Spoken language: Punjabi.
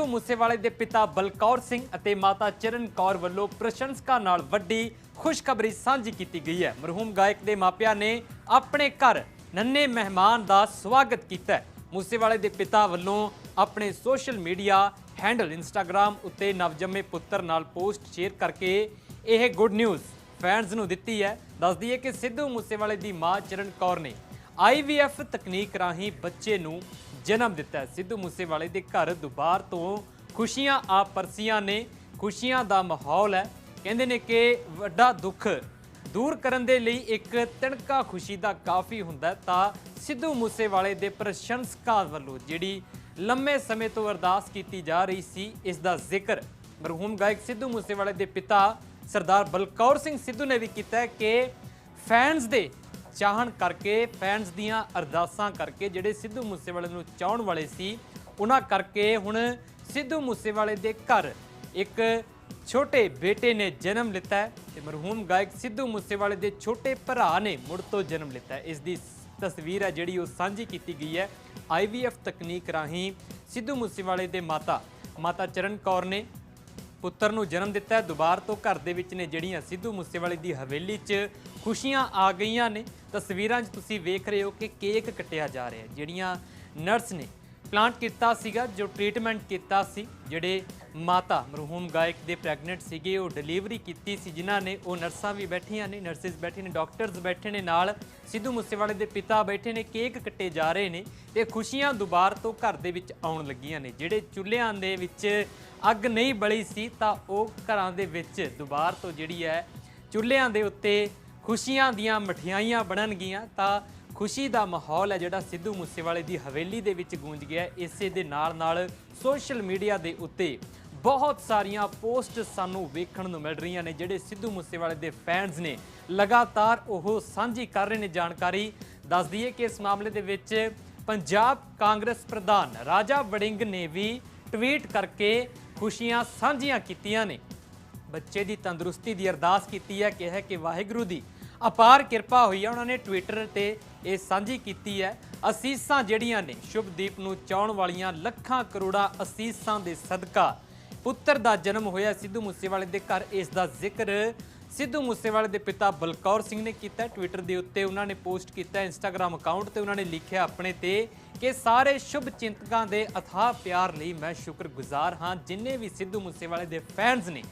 ਸਿੱਧੂ ਮੂਸੇਵਾਲੇ ਦੇ ਪਿਤਾ ਬਲਕੌਰ ਸਿੰਘ ਅਤੇ ਮਾਤਾ ਚਰਨ ਕੌਰ ਵੱਲੋਂ ਪ੍ਰਸ਼ੰਸਕਾਂ ਨਾਲ ਵੱਡੀ ਖੁਸ਼ਖਬਰੀ ਸਾਂਝੀ ਕੀਤੀ ਗਈ ਹੈ। ਮਰਹੂਮ ਗਾਇਕ ਦੇ ਮਾਪਿਆਂ ਨੇ ਆਪਣੇ ਘਰ ਨੰਨੇ ਮਹਿਮਾਨ ਦਾ ਸਵਾਗਤ ਕੀਤਾ ਹੈ। ਮੂਸੇਵਾਲੇ ਦੇ ਪਿਤਾ ਵੱਲੋਂ ਆਪਣੇ ਸੋਸ਼ਲ ਮੀਡੀਆ ਹੈਂਡਲ ਇੰਸਟਾਗ੍ਰam ਉੱਤੇ ਨਵਜੰਮੇ ਪੁੱਤਰ ਨਾਲ ਪੋਸਟ ਸ਼ੇਅਰ ਕਰਕੇ ਇਹ ਗੁੱਡ ਨਿਊਜ਼ ਫੈਨਸ ਨੂੰ ਦਿੱਤੀ ਹੈ। ਦੱਸਦੀ ਹੈ ਕਿ ਸਿੱਧੂ ਮੂਸੇਵਾਲੇ ਦੀ ਮਾਂ ਚਰਨ ਕੌਰ ਨੇ IVF ਤਕਨੀਕ ਰਾਹੀਂ ਬੱਚੇ ਨੂੰ ਜਨਮ ਦਿੱਤਾ। ਸਿੱਧੂ ਮੂਸੇਵਾਲੇ ਦੇ ਘਰ ਦੁਬਾਰ ਤੋਂ ਖੁਸ਼ੀਆਂ ਆ ਪਰਸੀਆਂ ਨੇ, ਖੁਸ਼ੀਆਂ ਦਾ ਮਾਹੌਲ ਹੈ। ਕਹਿੰਦੇ ਨੇ ਕਿ ਵੱਡਾ ਦੁੱਖ ਦੂਰ ਕਰਨ ਦੇ ਲਈ ਇੱਕ ਤਿਣਕਾ ਖੁਸ਼ੀ ਦਾ ਕਾਫੀ ਹੁੰਦਾ ਤਾਂ ਸਿੱਧੂ ਮੂਸੇਵਾਲੇ ਦੇ ਪ੍ਰਸ਼ੰਸਕਾਂ ਵੱਲੋਂ ਜਿਹੜੀ ਲੰਮੇ ਸਮੇਂ ਤੋਂ ਅਰਦਾਸ ਕੀਤੀ ਜਾ ਰਹੀ ਸੀ, ਇਸ ਦਾ ਜ਼ਿਕਰ ਮਰਹੂਮ ਗਾਇਕ ਸਿੱਧੂ ਮੂਸੇਵਾਲੇ ਦੇ ਪਿਤਾ ਸਰਦਾਰ ਬਲਕੌਰ ਸਿੰਘ ਸਿੱਧੂ ਨੇ ਵੀ ਕੀਤਾ ਕਿ ਫੈਨਸ ਦੇ ਚਾਹਣ ਕਰਕੇ ਫੈਨਸ ਦੀਆਂ ਅਰਦਾਸਾਂ ਕਰਕੇ ਜਿਹੜੇ ਸਿੱਧੂ ਮੂਸੇਵਾਲੇ ਨੂੰ ਚਾਹਣ ਵਾਲੇ ਸੀ, ਉਹਨਾਂ ਕਰਕੇ ਹੁਣ ਸਿੱਧੂ ਮੂਸੇਵਾਲੇ ਦੇ ਘਰ ਇੱਕ ਛੋਟੇ ਬੇਟੇ ਨੇ ਜਨਮ ਲਿੱਤਾ ਹੈ ਤੇ ਮਰਹੂਮ ਗਾਇਕ ਸਿੱਧੂ ਮੂਸੇਵਾਲੇ ਦੇ ਛੋਟੇ ਭਰਾ ਨੇ ਮੁੜ ਤੋਂ ਜਨਮ ਲਿੱਤਾ ਇਸ ਦੀ ਤਸਵੀਰ ਹੈ ਜਿਹੜੀ ਉਹ ਸਾਂਝੀ ਕੀਤੀ ਗਈ ਹੈ। IVF ਤਕਨੀਕ ਰਾਹੀਂ ਸਿੱਧੂ ਮੂਸੇਵਾਲੇ ਦੇ ਮਾਤਾ ਮਾਤਾ ਚਰਨ ਕੌਰ ਨੇ ਪੁੱਤਰ ਨੂੰ ਜਨਮ ਦਿੱਤਾ ਹੈ। ਦੁਬਾਰ ਤੋਂ ਘਰ ਦੇ ਵਿੱਚ ਨੇ ਜਿਹੜੀਆਂ ਸਿੱਧੂ ਮੂਸੇਵਾਲੇ ਦੀ ਹਵੇਲੀ 'ਚ ਖੁਸ਼ੀਆਂ ਆ ਗਈਆਂ ਨੇ। ਤਸਵੀਰਾਂ 'ਚ ਤੁਸੀਂ ਵੇਖ ਰਹੇ ਹੋ ਕਿ ਕੇਕ ਕੱਟਿਆ ਜਾ ਰਿਹਾ ਜਿਹੜੀਆਂ ਨਰਸ ਨੇ ਪਲਾਂਟ ਕੀਤਾ ਸੀਗਾ, ਜੋ ਟ੍ਰੀਟਮੈਂਟ ਕੀਤਾ ਸੀ, ਜਿਹੜੇ ਮਾਤਾ ਮਰਹੂਮ ਗਾਇਕ ਦੇ ਪ੍ਰੈਗਨੈਂਟ ਸੀਗੇ, ਉਹ ਡਿਲੀਵਰੀ ਕੀਤੀ ਸੀ, ਜਿਨ੍ਹਾਂ ਨੇ ਉਹ ਨਰਸਾਂ ਵੀ ਬੈਠੀਆਂ ਨੇ ਨਰਸਿਸ ਬੈਠੇ ਨੇ ਡਾਕਟਰਸ ਬੈਠੇ ਨੇ ਨਾਲ, ਸਿੱਧੂ ਮੂਸੇਵਾਲੇ ਦੇ ਪਿਤਾ ਬੈਠੇ ਨੇ, ਕੇਕ ਕੱਟੇ ਜਾ ਰਹੇ ਨੇ ਤੇ ਖੁਸ਼ੀਆਂ ਦੁਬਾਰ ਤੋਂ ਘਰ ਦੇ ਵਿੱਚ ਆਉਣ ਲੱਗੀਆਂ ਨੇ। ਜਿਹੜੇ ਚੁੱਲ੍ਹਿਆਂ ਦੇ ਵਿੱਚ ਅੱਗ ਨਹੀਂ ਬਲੀ ਸੀ, ਤਾਂ ਉਹ ਘਰਾਂ ਦੇ ਵਿੱਚ ਦੁਬਾਰ ਤੋਂ ਜਿਹੜੀ ਹੈ, ਚੁੱਲ੍ਹਿਆਂ ਦੇ ਉੱਤੇ ਖੁਸ਼ੀਆਂ ਦੀਆਂ ਮਠਿਆਈਆਂ ਬਣਨਗੀਆਂ, ਤਾਂ ਖੁਸ਼ੀ ਦਾ ਮਾਹੌਲ ਹੈ ਜਿਹੜਾ ਸਿੱਧੂ ਮੂਸੇਵਾਲੇ ਦੀ ਹਵੇਲੀ ਦੇ ਵਿੱਚ ਗੂੰਜ ਗਿਆ ਇਸੇ ਦੇ ਨਾਲ ਨਾਲ ਸੋਸ਼ਲ ਮੀਡੀਆ ਦੇ ਉੱਤੇ ਬਹੁਤ ਸਾਰੀਆਂ ਪੋਸਟ ਸਾਨੂੰ ਵੇਖਣ ਨੂੰ ਮਿਲ ਰਹੀਆਂ ਨੇ, ਜਿਹੜੇ ਸਿੱਧੂ ਮੂਸੇਵਾਲੇ ਦੇ ਫੈਨਸ ਨੇ। ਲਗਾਤਾਰ ਉਹ ਸਾਂਝੀ ਕਰ ਰਹੇ ਨੇ ਜਾਣਕਾਰੀ। ਦੱਸ ਦਈਏ ਕਿ ਇਸ ਮਾਮਲੇ ਦੇ ਵਿੱਚ ਪੰਜਾਬ ਕਾਂਗਰਸ ਪ੍ਰਧਾਨ ਰਾਜਾ ਵੜਿੰਗ ਨੇ ਵੀ ਟਵੀਟ ਕਰਕੇ ਖੁਸ਼ੀਆਂ ਸਾਂਝੀਆਂ ਕੀਤੀਆਂ ਨੇ। ਬੱਚੇ ਦੀ ਤੰਦਰੁਸਤੀ ਦੀ ਅਰਦਾਸ ਕੀਤੀ ਹੈ, ਕਿਹਾ ਕਿ ਵਾਹਿਗੁਰੂ ਦੀ ਅਪਾਰ ਕਿਰਪਾ ਹੋਈ ਹੈ ਉਹਨਾਂ ਨੇ ਟਵਿੱਟਰ ਤੇ ਇਹ ਸਾਂਝੀ ਕੀਤੀ ਹੈ। ਅਸੀਸਾਂ ਜਿਹੜੀਆਂ ਨੇ, ਸ਼ੁਭਦੀਪ ਨੂੰ ਚਾਉਣ ਵਾਲੀਆਂ ਲੱਖਾਂ ਕਰੋੜਾਂ ਅਸੀਸਾਂ ਦੇ ਸਦਕਾ ਪੁੱਤਰ ਦਾ ਜਨਮ ਹੋਇਆ ਸਿੱਧੂ ਮੂਸੇਵਾਲੇ ਦੇ ਘਰ। ਇਸ ਦਾ ਜ਼ਿਕਰ ਸਿੱਧੂ ਮੂਸੇਵਾਲੇ ਦੇ ਪਿਤਾ ਬਲਕੌਰ ਸਿੰਘ ਨੇ ਕੀਤਾ। ਟਵਿੱਟਰ ਦੇ ਉੱਤੇ ਉਹਨਾਂ ਨੇ ਪੋਸਟ ਕੀਤਾ ਇੰਸਟਾਗ੍ਰam ਅਕਾਊਂਟ ਤੇ ਉਹਨਾਂ ਨੇ ਲਿਖਿਆ ਆਪਣੇ ਤੇ ਕਿ ਸਾਰੇ ਸ਼ੁਭ ਚਿੰਤਕਾਂ ਦੇ ਅਥਾਹ ਪਿਆਰ ਲਈ ਮੈਂ ਸ਼ੁਕਰਗੁਜ਼ਾਰ ਹਾਂ, ਜਿੰਨੇ ਵੀ ਸਿੱਧੂ ਮੂਸੇਵਾਲੇ ਦੇ ਫੈਨਸ ਨੇ।